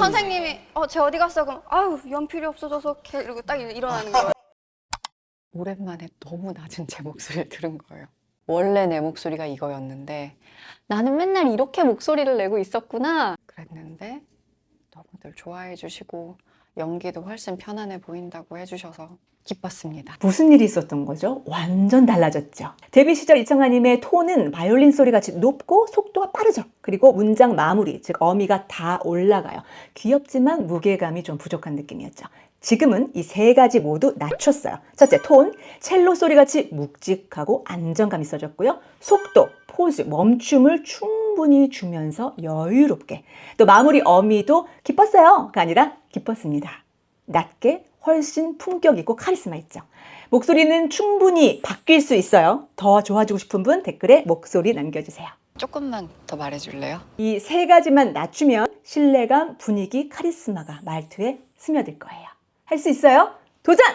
선생님이 어, 쟤 어디 갔어? 그럼 아유, 연필이 없어져서 걔 이러고 딱 일어나는 거예요. 오랜만에 너무 낮은 제 목소리를 들은 거예요. 원래 내 목소리가 이거였는데 나는 맨날 이렇게 목소리를 내고 있었구나 그랬는데 너무들 좋아해 주시고 연기도 훨씬 편안해 보인다고 해주셔서 기뻤습니다. 무슨 일이 있었던 거죠? 완전 달라졌죠. 데뷔 시절 이청아님의 톤은 바이올린 소리 같이 높고 속도가 빠르죠. 그리고 문장 마무리, 즉 어미가 다 올라가요. 귀엽지만 무게감이 좀 부족한 느낌이었죠. 지금은 이 세 가지 모두 낮췄어요. 첫째, 톤, 첼로 소리 같이 묵직하고 안정감 있어졌고요. 속도, 포즈, 멈춤을 충분히 주면서 여유롭게. 또 마무리 어미도 기뻤어요가 아니라 기뻤습니다. 낮게 훨씬 품격 있고 카리스마 있죠. 목소리는 충분히 바뀔 수 있어요. 더 좋아지고 싶은 분 댓글에 목소리 남겨주세요. 조금만 더 말해줄래요? 이 세 가지만 낮추면 신뢰감, 분위기, 카리스마가 말투에 스며들 거예요. 할 수 있어요? 도전!